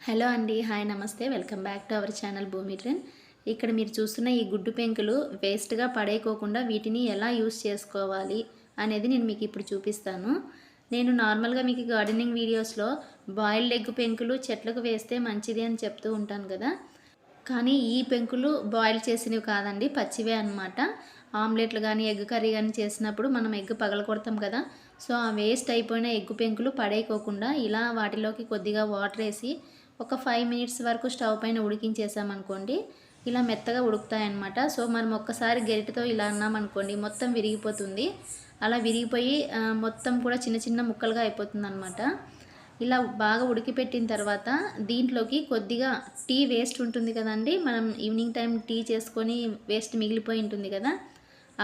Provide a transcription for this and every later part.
Hello అండి hi నమస్తే. Welcome back to our channel Bhoomi trend ఇక్కడ మీరు చూస్తున్న ఈ గుడ్డు పెంకులు వేస్ట్గా పడేయకోకుండా వీటిని ఎలా యూస్ చేసుకోవాలి అనేది నేను మీకు ఇప్పుడు చూపిస్తాను. నేను నార్మల్గా మీకు గార్డెనింగ్ వీడియోస్లో బాయిల్డ్ ఎగ్ పెంకులు చెట్లకు వేస్తే మంచిది అని చెప్తూ ఉంటాను కదా. కానీ ఈ పెంకులు బాయిల్ చేసినవి కాదండి పచ్చివే అనమాట ఆమ్లెట్లు కానీ ఎగ్ కర్రీ కానీ చేసినప్పుడు మనం ఎగ్ పగలకొడతాం కదా. సో ఆ వేస్ట్ అయిపోయిన ఎగ్ పెంకులు పడేయకోకుండా ఇలా వాటిలోకి కొద్దిగా వాటర్ వేసి ఒక ఫైవ్ మినిట్స్ వరకు స్టవ్ పైన ఉడికించేసామనుకోండి ఇలా మెత్తగా ఉడుకుతాయన్నమాట. సో మనం ఒక్కసారి గరిటతో ఇలా అన్నామనుకోండి మొత్తం విరిగిపోతుంది. అలా విరిగిపోయి మొత్తం కూడా చిన్న చిన్న ముక్కలుగా అయిపోతుంది అనమాట ఇలా బాగా ఉడికిపెట్టిన తర్వాత దీంట్లోకి కొద్దిగా టీ వేస్ట్ ఉంటుంది కదండి. మనం ఈవినింగ్ టైం టీ చేసుకొని వేస్ట్ మిగిలిపోయి ఉంటుంది కదా.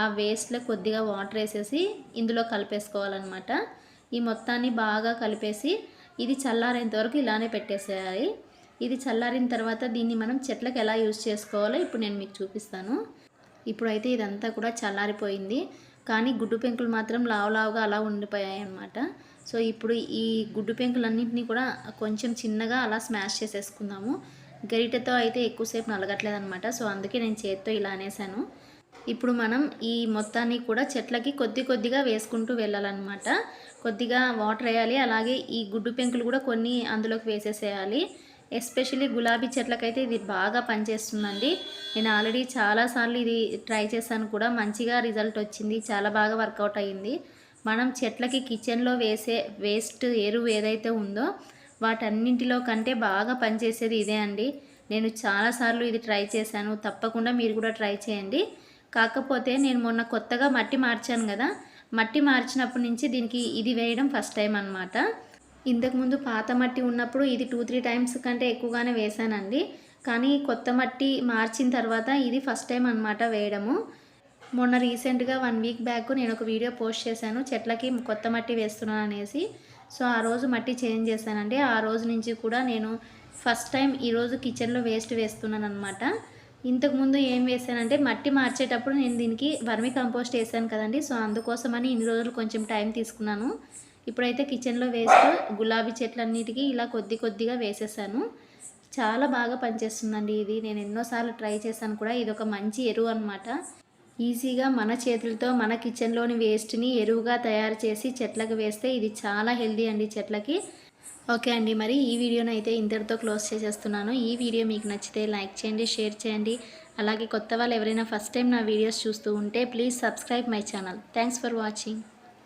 ఆ వేస్ట్లో కొద్దిగా వాటర్ వేసేసి ఇందులో కలిపేసుకోవాలన్నమాట. ఈ మొత్తాన్ని బాగా కలిపేసి ఇది చల్లారేంత వరకు ఇలానే పెట్టేసేయాలి. ఇది చల్లారిన తర్వాత దీన్ని మనం చెట్లకు ఎలా యూజ్ చేసుకోవాలో ఇప్పుడు నేను మీకు చూపిస్తాను. ఇప్పుడైతే ఇదంతా కూడా చల్లారిపోయింది. కానీ గుడ్డు పెంకులు మాత్రం లావు లావుగా అలా ఉండిపోయాయి అన్నమాట. సో ఇప్పుడు ఈ గుడ్డు పెంకులన్నింటినీ కూడా కొంచెం చిన్నగా అలా స్మాష్ చేసేసుకుందాము. గరిటెతో అయితే ఎక్కువసేపు నలగట్లేదు అనమాట సో అందుకే నేను చేత్తో ఇలా అనేసాను. ఇప్పుడు మనం ఈ మొత్తాన్ని కూడా చెట్లకి కొద్ది కొద్దిగా వేసుకుంటూ వెళ్ళాలన్నమాట. కొద్దిగా వాటర్ వేయాలి అలాగే ఈ గుడ్డు పెంకులు కూడా కొన్ని అందులోకి వేసేసేయాలి. ఎస్పెషల్లీ గులాబీ చెట్లకైతే ఇది బాగా పనిచేస్తుందండి. నేను ఆల్రెడీ చాలాసార్లు ఇది ట్రై చేశాను కూడా మంచిగా రిజల్ట్ వచ్చింది చాలా బాగా వర్కౌట్ అయ్యింది. మనం చెట్లకి కిచెన్లో వేసే వేస్ట్ ఎరువు ఏదైతే ఉందో వాటన్నింటిలో కంటే బాగా పనిచేసేది ఇదే అండి. నేను చాలాసార్లు ఇది ట్రై చేశాను తప్పకుండా మీరు కూడా ట్రై చేయండి. కాకపోతే నేను మొన్న కొత్తగా మట్టి మార్చాను కదా మట్టి మార్చినప్పటి నుంచి దీనికి ఇది వేయడం ఫస్ట్ టైం అనమాట ఇంతకుముందు పాత మట్టి ఉన్నప్పుడు ఇది టూ త్రీ టైమ్స్ కంటే ఎక్కువగానే వేశానండి. కానీ కొత్త మట్టి మార్చిన తర్వాత ఇది ఫస్ట్ టైం అనమాట వేయడము. మొన్న రీసెంట్గా వన్ వీక్ బ్యాక్ నేను ఒక వీడియో పోస్ట్ చేశాను చెట్లకి కొత్త మట్టి వేస్తున్నాను అనేసి. సో ఆ రోజు మట్టి చేంజ్ చేశానండి. ఆ రోజు నుంచి కూడా నేను ఫస్ట్ టైం ఈరోజు కిచెన్లో వేస్ట్ వేస్తున్నాను అనమాట ఇంతకుముందు ఏం వేసానంటే మట్టి మార్చేటప్పుడు నేను దీనికి వర్మి కంపోస్ట్ వేసాను కదండి. సో అందుకోసమని ఇన్ని రోజులు కొంచెం టైం తీసుకున్నాను. ఇప్పుడైతే కిచెన్లో వేస్తూ గులాబీ చెట్లన్నిటికీ ఇలా కొద్ది కొద్దిగా వేసేసాను. చాలా బాగా పనిచేస్తుందండి ఇది. నేను ఎన్నోసార్లు ట్రై చేశాను కూడా. ఇది ఒక మంచి ఎరువు అనమాట ఈజీగా మన చేతులతో మన కిచెన్లోని వేస్ట్ని ఎరువుగా తయారు చేసి చెట్లకు వేస్తే ఇది చాలా హెల్దీ అండి చెట్లకి. ఓకే అండి. మరి ఈ వీడియోని అయితే ఇంతటితో క్లోజ్ చేసేస్తున్నాను. ఈ వీడియో మీకు నచ్చితే లైక్ చేయండి షేర్ చేయండి. అలాగే కొత్త వాళ్ళు ఎవరైనా ఫస్ట్ టైం నా వీడియోస్ చూస్తూ ఉంటే please subscribe my channel. Thanks for watching.